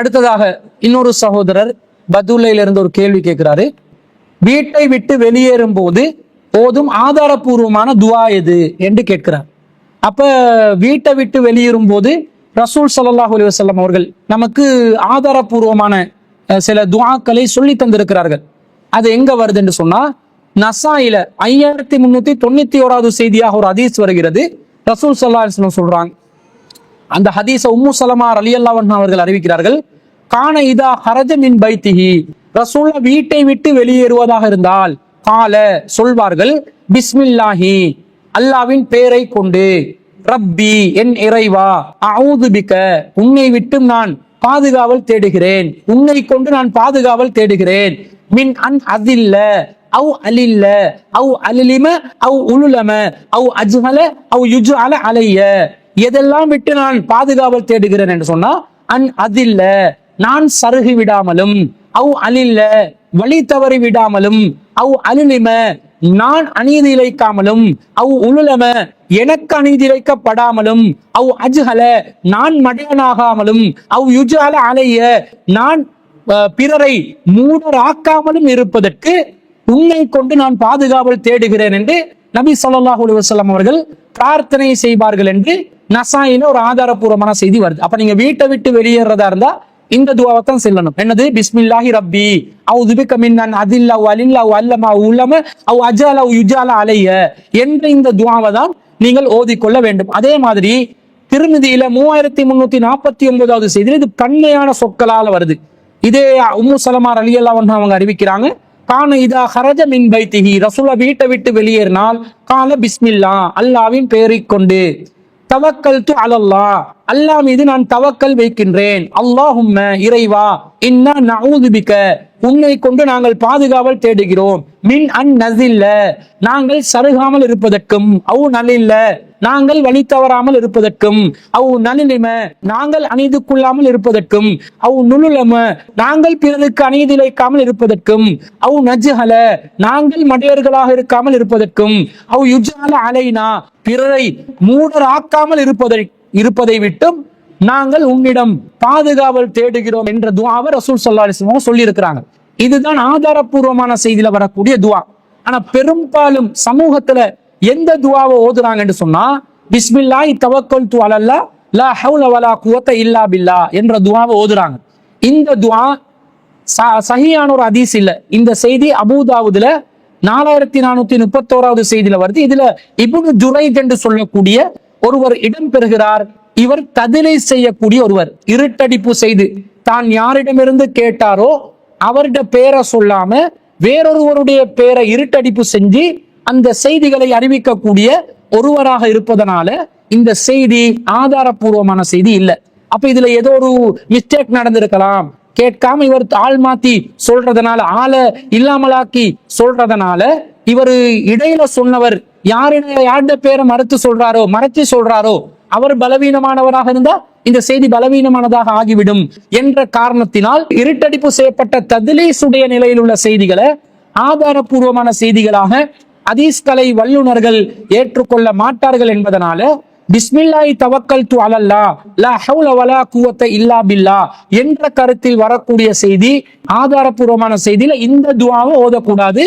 அடுத்ததாக இன்னொரு சகோதரர் பதுல்லையிலிருந்து ஒரு கேள்வி கேட்கிறாரு. வீட்டை விட்டு வெளியேறும் போது போதும் ஆதாரபூர்வமான துவா எது என்று கேட்கிறார். அப்ப வீட்டை விட்டு வெளியேறும் போது ரசூல் சல்லாஹ் அலைஹி வஸல்லம் அவர்கள் நமக்கு ஆதாரபூர்வமான சில துவாக்களை சொல்லி தந்திருக்கிறார்கள். அது எங்க வருது என்று சொன்னா நசாயில ஐயாயிரத்தி முன்னூத்தி தொண்ணூத்தி ஓராவது செய்தியாக ஒரு ஹதீஸ் வருகிறது. ரசூல் ஸல்லல்லாஹு சொல்றாங்க அந்த ஹதீஸ உம்மு சலமா அலி அல்லாவன் அவர்கள் அறிவிக்கிறார்கள். கான இதா ஹரஜ மின் பைத்திஹி. ரசூல்லா வீட்டை விட்டு வெளியேறுவதாக இருந்தால் கால சொல்வார்கள் பிஸ்மில்லாஹி. அல்லாவின் பேரை கொண்டு ரப்பி என் இறைவா அவுதுபிக்க உன்னை விட்டும் நான் பாதுகாவல் தேடுகிறேன். உன்னை கொண்டு நான் பாதுகாவல் தேடுகிறேன். மின் அன் அதில்ல அவு அலில்ல அவு அலிலிம அவு உலுலம அவு அஜ்ஹல அவு யுஜ்அல அலைய. எதெல்லாம் விட்டு நான் பாதுகாவல் தேடுகிறேன் என்று சொன்னா அன் அதில்ல நான் சருகி விடாமலும் அவ் அலில்ல வழி தவறி விடாமலும் அவ் அலிலிம நான் அநீதி இழைக்காமலும் அவ் உளுலம எனக்கு அநீதி இழைக்கப்படாமலும் அவ் அஜுகல நான் மடையனாகாமலும் அவ் யுஜால அலைய நான் அஹ், பிறரை மூடராக்காமலும் இருப்பதற்கு உன்னை கொண்டு நான் பாதுகாவல் தேடுகிறேன் என்று நபி ஸல்லல்லாஹு அலுவலம் அவர்கள் பிரார்த்தனை செய்வார்கள் என்று நசாயில ஒரு ஆதாரபூர்வமான செய்தி வருது. அப்ப நீங்க வீட்டை விட்டு வெளியேறதா இருந்தா இந்த துவாவை தான் செல்லணும். என்னது? பிஸ்மில்லாஹி ரப்பி. அவு துபிக்க மின்னன் அதில்லா அலில்லா அல்லமா உலம. அவ் அஜால யுஜால அலைய என்ற இந்த துவாவை தான் நீங்கள் ஓதிக்கொள்ள வேண்டும். அதே மாதிரி திருமதியில மூவாயிரத்தி முன்னூத்தி நாற்பத்தி ஒன்பதாவது செய்தி இது கண்மையான சொற்களால வருது. இதே உம்மு சலமார் அலி அல்லாஹ் அவங்க அறிவிக்கிறாங்க கான இதா ஹரஜ மின் பைத்திகி ரசூலா வீட்டை விட்டு வெளியேறினால் கால பிஸ்மில்லா. அல்லாவின் பெயரைக் கொண்டு தவக்கல் து அலல்லா. அல்லாஹ் மீது நான் தவக்கல் வைக்கின்றேன். அல்லாஹும்ம இறைவா இன்னா நவுதுபிக்க உன்னை கொண்டு நாங்கள் பாதுகாவல் தேடுகிறோம். மின் அன் நசில்ல. நாங்கள் சருகாமல் இருப்பதற்கும் அவு நலில்ல. நாங்கள் வழி தவறாமல் இருப்பதற்கும் அவு நலிலிம. நாங்கள் அநீதிக்குள்ளாமல் இருப்பதற்கும் அவு நுழுலம நாங்கள் பிறருக்கு அநீதி இழைக்காமல் இருப்பதற்கும் அவு நஜுகல நாங்கள் மடையர்களாக இருக்காமல் இருப்பதற்கும் அவு யுஜால அலைனா. பிறரை மூடராக்காமல் இருப்பதை இருப்பதை விட்டும் நாங்கள் உன்னிடம் பாதுகாவல் தேடுகிறோம் என்ற துவாவை ரசூல் சல்லா அலிஸ்லாம் சொல்லியிருக்கிறாங்க. இதுதான் ஆதாரபூர்வமான செய்தியில வரக்கூடிய துவா. ஆனா பெரும்பாலும் சமூகத்துல எந்த துவாவை ஓதுறாங்கன்னு சொன்னா பிஸ்மில்லாஹி தவக்கல் து அலல்லா லா ஹவுல வலா குவத்த இல்லா பில்லா என்ற துவாவை ஓதுறாங்க. இந்த துவா சஹியான ஒரு அதிஸ் இல்ல. இந்த செய்தி அபுதாவுதுல நாலாயிரத்தி நானூத்தி முப்பத்தோராவது செய்தியில வருது. இதுல இப்னு ஜுரைத் என்று சொல்லக்கூடிய ஒருவர் இடம் பெறுகிறார் இவர் ததிலை செய்யக்கூடிய ஒருவர் இருட்டடிப்பு செய்து தான் யாரிடமிருந்து கேட்டாரோ அவருடைய பேரை சொல்லாம வேறொருவருடைய பேரை இருட்டடிப்பு செஞ்சு அந்த செய்திகளை அறிவிக்கக்கூடிய ஒருவராக இருப்பதனால இந்த செய்தி ஆதாரபூர்வமான செய்தி இல்லை. அப்ப இதுல ஏதோ ஒரு மிஸ்டேக் நடந்திருக்கலாம். கேட்காம இவர் ஆள் மாத்தி சொல்றதுனால ஆளை இல்லாமலாக்கி சொல்றதுனால இவர் இடையில சொன்னவர் யாரிட யார்கிட்ட பேரை மறுத்து சொல்றாரோ மறைச்சு சொல்றாரோ அவர் பலவீனமானவராக இருந்தால் இந்த செய்தி பலவீனமானதாக ஆகிவிடும் என்ற காரணத்தினால் இருட்டடிப்பு செய்யப்பட்ட ததிலீசுடைய நிலையில் உள்ள செய்திகளை ஆதாரபூர்வமான செய்திகளாக அதீஸ்கலை வல்லுனர்கள் ஏற்றுக்கொள்ள மாட்டார்கள் என்பதனால பிஸ்மில்லாஹி தவக்கல் து அலல்லா லா ஹவுல வலா குவத்த இல்லா பில்லா என்ற கருத்தில் வரக்கூடிய செய்தி ஆதாரபூர்வமான செய்தியில இந்த துவாவை ஓதக்கூடாது.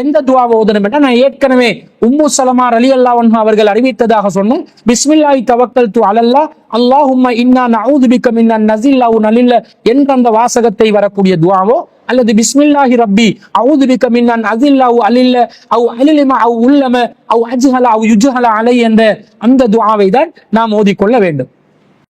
எந்த துவாவை ஓதணும் என்ற நான் ஏற்கனவே உம்மு சலமார் அலி அல்லா அவர்கள் அறிவித்ததாக சொன்னேன். பிஸ்மில்லாஹி தவக்கல் து அலல்லா அல்லாஹும்ம இன்னா நஊது பிக்க இன்னா நஸில்லா நலில்ல என்ற அந்த வாசகத்தை வரக்கூடிய துவாவோ அல்லது பிஸ்மில்லாஹி ரப்பி அவுது பிக்க மின்னன் அதில்லா அலில்ல அவு அலிலிமா அவு உள்ளம அவு அஜ்ஹலா அவு யுஜ்ஹலா அலை என்ற அந்த துவாவை தான் நாம் ஓதிக்கொள்ள வேண்டும்.